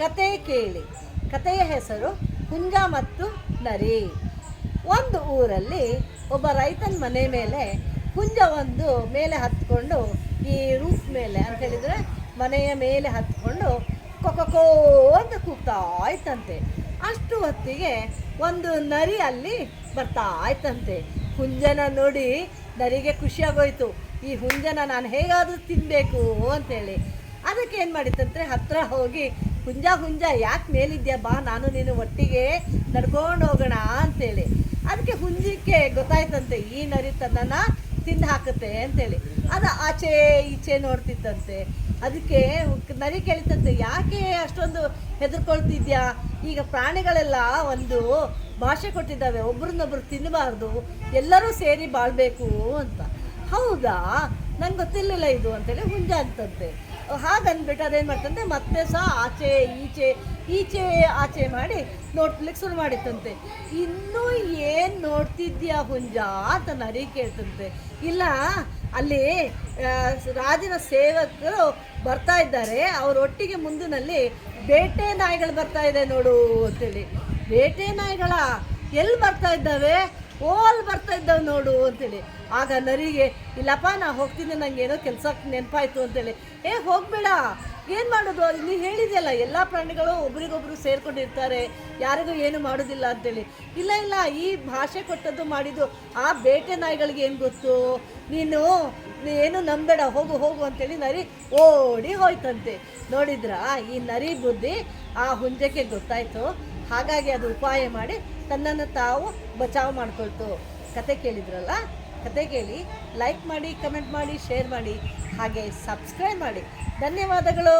ಕತೆ ಕೇಳಿ. ಕತೆಯ ಹೆಸರು ಹುಂಜ ಮತ್ತು ನರಿ. ಒಂದು ಊರಲ್ಲಿ ಒಬ್ಬ ರೈತನ ಮನೆ ಮೇಲೆ ಹುಂಜ ಒಂದು ಮೇಲೆ ಹತ್ಕೊಂಡು ಈ ರೂಫ್ ಮೇಲೆ ಅಂತ ಹೇಳಿದರೆ ಮನೆಯ ಮೇಲೆ ಹತ್ಕೊಂಡು ಕೊಕೊಕೋ ಅಂತ ಕೂಗ್ತಾ ಇತ್ತಂತೆ. ಅಷ್ಟು ಹೊತ್ತಿಗೆ ಒಂದು ನರಿ ಅಲ್ಲಿ ಬರ್ತಾ ಇತ್ತಂತೆ. ಹುಂಜನ ನೋಡಿ ನರಿಗೆ ಖುಷಿಯಾಗೋಯ್ತು ಈ ಹುಂಜನ ನಾನು ಹೇಗಾದರೂ ತಿನ್ನಬೇಕು ಅಂತೇಳಿ. ಅದಕ್ಕೆ ಏನು ಮಾಡಿತ್ತಂತೆ? ಹತ್ತಿರ ಹೋಗಿ ಹುಂಜ ಹುಂಜ, ಯಾಕೆ ಮೇಲಿದ್ಯಾ ಬಾ, ನಾನು ನೀನು ಒಟ್ಟಿಗೆ ನಡ್ಕೊಂಡು ಹೋಗೋಣ ಅಂತೇಳಿ. ಅದಕ್ಕೆ ಹುಂಜಕ್ಕೆ ಗೊತ್ತಾಯ್ತಂತೆ, ಈ ನರಿ ತನ್ನನ್ನು ತಿಂದು ಹಾಕುತ್ತೆ ಅಂತೇಳಿ. ಅದು ಆಚೆ ಈಚೆ ನೋಡ್ತಿತ್ತಂತೆ. ಅದಕ್ಕೆ ನರಿ ಕೇಳಿತಂತೆ, ಯಾಕೆ ಅಷ್ಟೊಂದು ಹೆದರ್ಕೊಳ್ತಿದ್ಯಾ? ಈಗ ಪ್ರಾಣಿಗಳೆಲ್ಲ ಒಂದು ಭಾಷೆ ಕೊಟ್ಟಿದ್ದಾವೆ, ಒಬ್ರನ್ನೊಬ್ರು ತಿನ್ನಬಾರ್ದು ಎಲ್ಲರೂ ಸೇರಿ ಬಾಳ್ಬೇಕು ಅಂತ. ಹೌದಾ? ನಂಗೆ ಗೊತ್ತಿರಲಿಲ್ಲ ಇದು ಅಂತೇಳಿ ಹುಂಜ ಅಂತಂತೆ. ಹಾಗಂದ್ಬಿಟ್ಟು ಅದೇನು ಮಾಡ್ತಂತೆ, ಮತ್ತೆ ಸಹ ಆಚೆ, ಈಚೆ ಈಚೆ ಆಚೆ ಮಾಡಿ ನೋಡ್ಲಿಕ್ಕೆ ಶುರು ಮಾಡಿತ್ತಂತೆ. ಇನ್ನೂ ಏನು ನೋಡ್ತಿದ್ಯಾ ಹುಂಜ ಅಂತ ನರಿ ಕೇಳ್ತಂತೆ. ಇಲ್ಲ, ಅಲ್ಲಿ ರಾಜನ ಸೇವಕರು ಬರ್ತಾ ಇದ್ದಾರೆ. ಅವರೊಟ್ಟಿಗೆ ಮುಂದಿನಲ್ಲಿ ಬೇಟೆ ನಾಯಿಗಳು ಬರ್ತಾ ಇದೆ ನೋಡು ಅಂತೇಳಿ. ಬೇಟೆ ನಾಯಿಗಳ ಎಲ್ಲಿ ಬರ್ತಾ ಇದ್ದಾವೆ? ಓ ಅಲ್ಲಿ ಬರ್ತಾ ಇದ್ದಾವೆ ನೋಡು ಅಂತೇಳಿ. ಆಗ ನರಿಗೆ, ಇಲ್ಲಪ್ಪ, ನಾ ಹೋಗ್ತೀನಿ, ನಂಗೆ ಏನೋ ಕೆಲಸ ನೆನಪಾಯ್ತು ಅಂತೇಳಿ. ಏ, ಹೋಗ್ಬೇಡ. ಏನು ಮಾಡೋದು? ನೀ ಹೇಳಿದೆಯಲ್ಲ, ಎಲ್ಲ ಪ್ರಾಣಿಗಳು ಒಬ್ರಿಗೊಬ್ರು ಸೇರ್ಕೊಂಡಿರ್ತಾರೆ. ಯಾರಿಗೂ ಏನು ಮಾಡೋದಿಲ್ಲ ಅಂತೇಳಿ. ಇಲ್ಲ ಇಲ್ಲ, ಈ ಭಾಷೆ ಕೊಟ್ಟದ್ದು ಮಾಡಿದ್ದು ಆ ಬೇಟೆ ನಾಯಿಗಳಿಗೆ ಏನು ಗೊತ್ತು? ನೀನು ಏನು ನಂಬೇಡ, ಹೋಗು ಹೋಗು ಅಂತೇಳಿ ನರಿ ಓಡಿ ಹೋಯ್ತಂತೆ. ನೋಡಿದ್ರ? ಈ ನರಿ ಬುದ್ಧಿ ಆ ಹುಂಜಕ್ಕೆ ಗೊತ್ತಾಯ್ತು. ಹಾಗಾಗಿ ಅದು ಉಪಾಯ ಮಾಡಿ ತನ್ನನ್ನು ತಾವು ಬಚಾವ್ ಮಾಡಿಕೊಳ್ತು. ಕತೆ ಕೇಳಿದ್ರಲ್ಲ? ಕತೆ ಕೇಳಿ ಲೈಕ್ ಮಾಡಿ ಕಮೆಂಟ್ ಮಾಡಿ ಶೇರ್ ಮಾಡಿ, ಹಾಗೆ ಸಬ್ಸ್ಕ್ರೈಬ್ ಮಾಡಿ. ಧನ್ಯವಾದಗಳು.